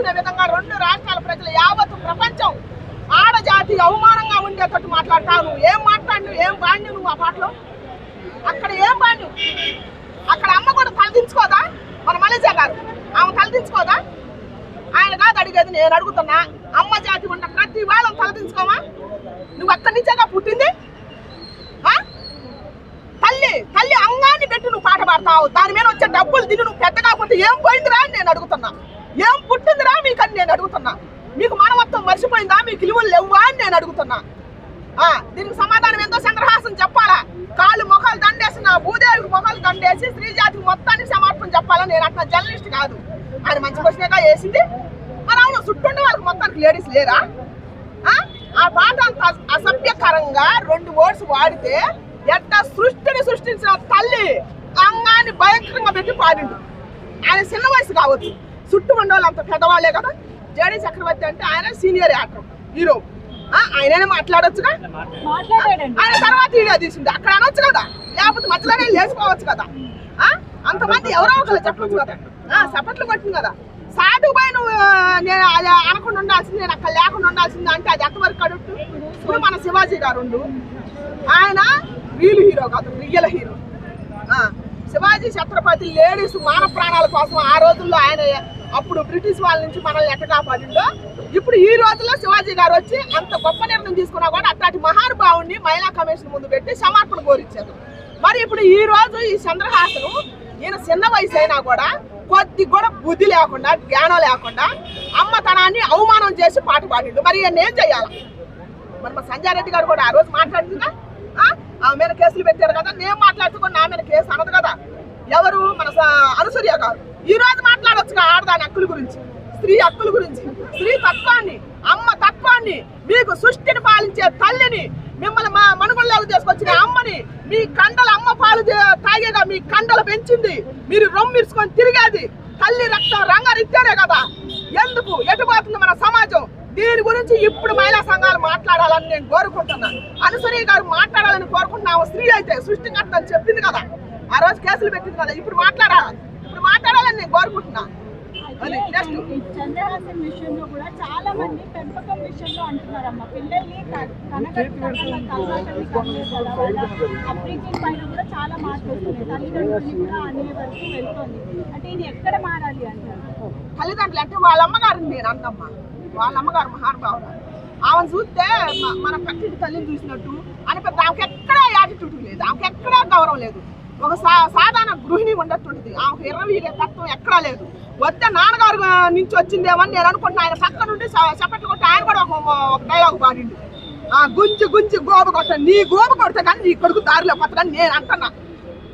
చేసుకునే విధంగా రెండు రాష్ట్రాల ప్రజలు యావత్ ప్రపంచం ఆడజాతి అవమానంగా ఉండేటట్టు మాట్లాడతావు ఏం మాట్లాడు ఏం బాండి నువ్వు ఆ పాటలో? అక్కడ ఏం బాండి అక్కడ అమ్మ కూడా తలదించుకోదా? మన మలేజా గారు ఆమె తలదించుకోదా? ఆయన కాదు అడిగేది నేను అడుగుతున్నా. అమ్మ జాతి ఉన్న ప్రతి వాళ్ళని తలదించుకోమా? నువ్వు అక్కడి నుంచేగా పుట్టింది? ఆ? తల్లి తల్లి అంగాన్ని పెట్టి నువ్వు పాట పాడతావు. దాని మీద వచ్చే డబ్బులు తిని నువ్వు పెద్ద కాకపోతే ఏం పోయిందిరా అని నేను అడుగుతున్నా. ఏం పుట్టిందిరా మీకు అని నేను అడుగుతున్నా? మీకు మానవత్వం మర్చిపోయిందా? మీకు విలువలు లేవా అని నేను అడుగుతున్నా. ఆ, దీనికి సమాధానం ఎంతో చంద్రహాసం చెప్పాలా? కాళ్ళు మొఖాలు దండేసి నా భూదేవికి మొఖాలు దండేసి స్త్రీ జాతికి మొత్తానికి సమార్పణ చెప్పాలా? నేను అట్లా జర్నలిస్ట్ కాదు. ఆయన మంచి క్వశ్చన్గా వేసింది. మరి అవును చుట్టుండే వాళ్ళకి మొత్తానికి లేడీస్ లేరా? ఆ? పాట అంత అసభ్యకరంగా రెండు వర్డ్స్ వాడితే ఎట్ట సృష్టిని సృష్టించిన తల్లి అంగాన్ని భయంకరంగా పెట్టి పాడిండు ఆయన చిన్న వయసు కావచ్చు. చుట్టూ ఉండే వాళ్ళు అంత పెద్దవాళ్ళే కదా? జేడీ చక్రవర్తి అంటే ఆయన సీనియర్ యాక్టర్ హీరో. ఆ, ఆయననే మాట్లాడొచ్చుగా? ఆయన తర్వాత వీడియో తీసింది అక్కడ అనొచ్చు కదా? లేకపోతే మధ్యలోనే లేచిపోవచ్చు కదా? ఆ? అంతమంది ఎవరో ఒకరు చెప్పొచ్చు కదా? చప్పట్లు కొట్టింది కదా? సాటు పోయి నువ్వు నేను అది అనకుండా ఉండాల్సింది నేను అక్కడ లేకుండా ఉండాల్సింది అంటే అది ఎంతవరకు అడుగుతూ? ఇప్పుడు మన శివాజీ గారు ఆయన రియల్ హీరో కాదు real hero Shivaji Chhatrapati ladies మాన ప్రాణాల కోసం ఆ రోజుల్లో ఆయన అప్పుడు బ్రిటిష్ వాళ్ళ నుంచి మనల్ని ఎట్ట కాపాడిందో? ఇప్పుడు ఈ రోజుల్లో శివాజీ గారు వచ్చి అంత గొప్ప నిర్ణయం తీసుకున్నా కూడా అట్లాంటి మహానుభావుని మహిళా కమిషన్ ముందు పెట్టి సమర్పణ కోరించారు మరి ఇప్పుడు ఈ రోజు ఈ చంద్రహాసను ఈయన చిన్న వయసు అయినా కూడా కొద్ది కూడా బుద్ధి లేకుండా జ్ఞానం లేకుండా అమ్మతనాన్ని అవమానం చేసి పాట పాడిండు. మరి ఈయన ఏం చేయాలి? మరి మా సంజయ్ రెడ్డి గారు కూడా ఆ రోజు మాట్లాడుతుందా ఆమె మీద కేసులు పెట్టారు కదా? నేను మాట్లాడుతున్నా నా మీద కేసు అనదు కదా? ఎవరు? మన స- గారు. ఈ రోజు మాట్లాడు ఆడదాని హక్కుల గురించి స్త్రీ హక్కుల గురించి స్త్రీ తత్వాన్ని అమ్మ తత్వాన్ని మీకు సృష్టిని పాలించే తల్లిని మిమ్మల్ని మా మనుగోళ్ళకు తీసుకొచ్చిన అమ్మని మీ కండల అమ్మ పాలు తే- తాగేగా మీ కండలు పెంచింది. మీరు రొమ్మిర్చుకొని తిరిగేది తల్లి రక్తం రంగరిస్తేనే కదా. ఎందుకు? ఎటుపోతుంది మన సమాజం? దీని గురించి ఇప్పుడు మహిళా సంఘాలు మాట్లాడాలని నేను కోరుకుంటున్నాను అనుసరి గారు మాట్లాడాలని కోరుకుంటున్నాము. స్త్రీ అయితే సృష్టికర్త అని చెప్పింది కదా. ఆ రోజు కేసులు పెట్టింది కదా. ఇప్పుడు మాట్లాడాలి? ఇప్పుడు మాట్లాడాలని నేను కోరుకుంటున్నా. చంద్రహాసన్ విషయంలో కూడా చాలా మంది పెంపకం విషయంలో అంటున్నారమ్మా. పిల్లల్ని అప్రీచింగ్ పైన కూడా చాలా మార్పు వస్తున్నాయి. తల్లిదండ్రులని కూడా అనే వరకు వెళ్తుంది. అంటే ఇది ఎక్కడ మారాలి అంటారు? తల్లిదండ్రులు అంటే వాళ్ళ అమ్మగారిని నేను అన్నమ్మా. వాళ్ళ అమ్మగారు మహానుభావులు ఆమెను చూస్తే మన పక్కింటి తల్లిని చూసినట్టు. అని పెద్ద ఆమెకి ఎక్కడా యాటిట్యూడ్ లేదు. ఆమెకి ఎక్కడా గౌరవం లేదు. ఒక సా- సాధారణ గృహిణి ఉండట్టుంటుంది ఆమెకు ఇరవై తత్వం ఎక్కడా లేదు. వద్ద నాన్నగారు నుంచి వచ్చిందేమని నేను అనుకుంటున్నా. ఆయన పక్క నుండి చ- చప్పట్లు కొట్టి ఆయన కూడా ఒక డైలాగ్ పాడిండు ఆ గుంజి గుంజి గోబ కొట్ట నీ గోబ కొడతా కానీ నీ కొడుకు దారిలో కొట్టదని నేను అంటున్నా.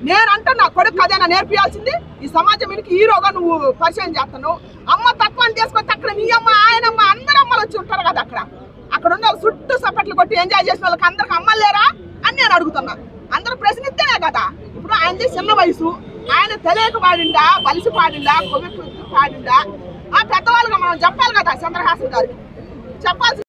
నేను అంటున్నా కొడుకు అదేనా నేర్పియాల్సింది? ఈ సమాజం వెనుక హీరోగా నువ్వు పరిచయం చేస్తున్నావు. అమ్మ తత్వాన్ని తీసుకొచ్చి అక్కడ నీ అమ్మ ఆయనమ్మ అందరూ అమ్మలు వచ్చి ఉంటారు కదా అక్కడ. అక్కడ ఉన్న చుట్టూ చప్పట్లు కొట్టి ఎంజాయ్ చేసిన వాళ్ళకి అందరికి అమ్మలేరా అని నేను అడుగుతున్నా. అందరూ ప్రశ్నిస్తేనే కదా. ఇప్పుడు ఆయనది చిన్న వయసు ఆయన తెలియక పాడిండా బలిసి పాడిండా కొవ్వెక్కి పాడిండా ఆ పెద్దవాళ్ళుగా మనం చెప్పాలి కదా చంద్రహాసన్ గారికి. చెప్పాల్సి